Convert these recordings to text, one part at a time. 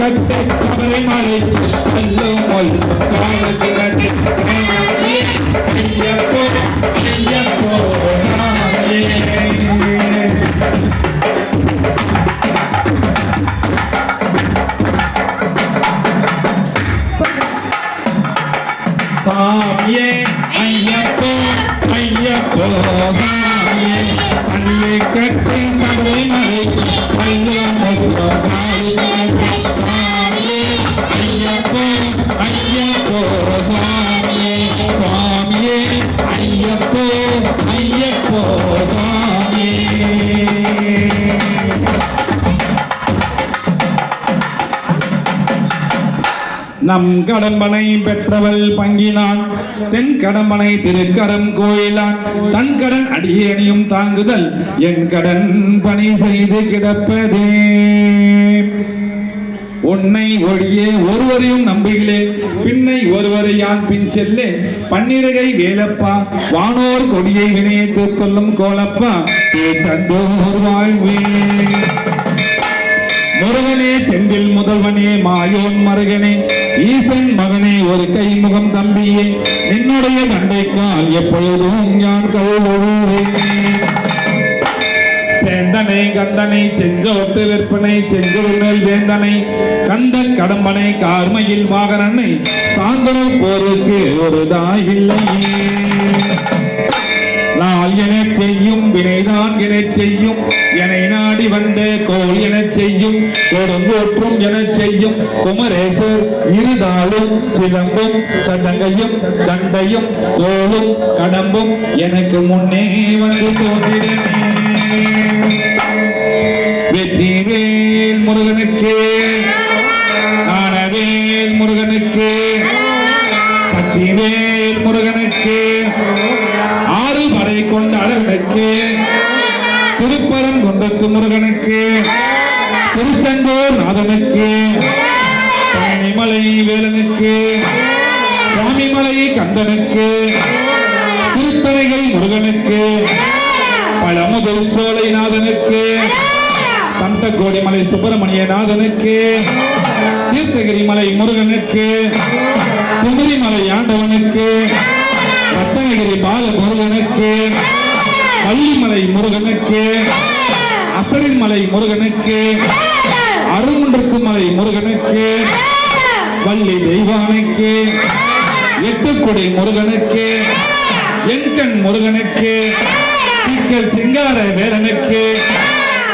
கட்டு சபரிமலை அல்லும் காலத்து கட்டு நம் கடம்பனை பெற்றவள் பங்கினான். தென் கடம்பனை திருக்கரம் கோயிலான். தன் கடன் அடியணியும் தாங்குதல். என் கடன் பணி செய்து கிடப்பதே. உன்னை ஒழியே ஒருவரையும் நம்புகிலே பின்னை ஒருவரை யான் பின் செல்லே. பன்னிரகை வேலப்பா. வானோர் கொடியை வினையத்து சொல்லும் கோலப்பா. சந்தோர் வாழ்வே. முருகனே செந்தில் முதல்வனே மாயோன் மருகனே ஈசன் மகனே ஒரு கை முகம் தம்பியே நின்னுடைய தண்டைக்கால் எப்பொழுதும் யான் கழுவுவேன் சேந்தனை கந்தனை செஞ்சோட்டு விற்பனை செஞ்சுருள் வேந்தனை கந்தன் கடம்பனை கார்மையில் வாகனனை சாந்தனம் போருக்கு ஒரு தாய்வில்லையே. நாள் என செய்யும் வினைதான் என செய்யும் எனை நாடி வந்த செய்யும் கொடுங்கோற்றும் என செய்யும். குமரேசர் இருதாலும் சிலம்பும் சதங்கையும் தண்டையும் தோளும் கடம்பும் எனக்கு முன்னே வந்து வெற்றிவேல் முருகனுக்கு ஆனவேல் முருகனுக்கு சக்திவேல் முருகனுக்கு ஆறு படை கொண்ட அழகனுக்கு திருப்பரம் கொண்டத்து முருகனுக்கு திருச்செந்தூர் நாதனுக்கு பழனிமலை வேலனுக்கு சுவாமிமலை கந்தனுக்கு திருத்தணைகள் முருகனுக்கு பழமுதல் சோலை நாதனுக்கு தந்தகோடி மலை சுப்பிரமணிய நாதனுக்கு தீர்த்தகிரி மலை முருகனுக்கு குமரிமலை ஆண்டவனுக்கு ரத்தனகிரி பால முருகனுக்கு பள்ளிமலை முருகனுக்கு அசரிமலை முருகனுக்கு. அருங்குன்றத்து மலை முருகனுக்கு. வள்ளி தெய்வானுக்கு. எட்டுக்குடி முருகனுக்கு. எண்கண் முருகனுக்கு. சீக்கல் சிங்கார வேலனுக்கு.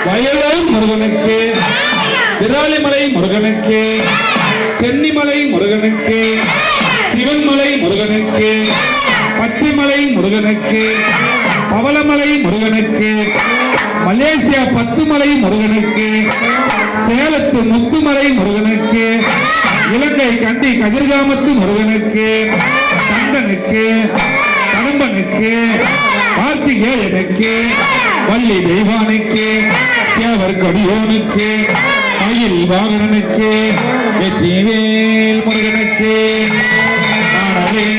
வயலூர் முருகனுக்கு. விராலிமலை முருகனுக்கு. சென்னிமலை முருகனுக்கு. சிவன்மலை முருகனுக்கு. பச்சைமலை முருகனுக்கு. பவளமலை முருகனுக்கு மலேசியா பத்துமலை முருகனுக்கு சேலத்து முத்துமலை முருகனுக்கு இலங்கை கண்டி கதிர்காமத்து முருகனுக்கு கந்தனுக்கு கடம்பனுக்கு கார்த்திகேயனுக்கு வள்ளி தெய்வானுக்கு சேவர் கொடியோனுக்கு மயில் வாகனனுக்கு வெற்றிவேல் முருகனுக்கு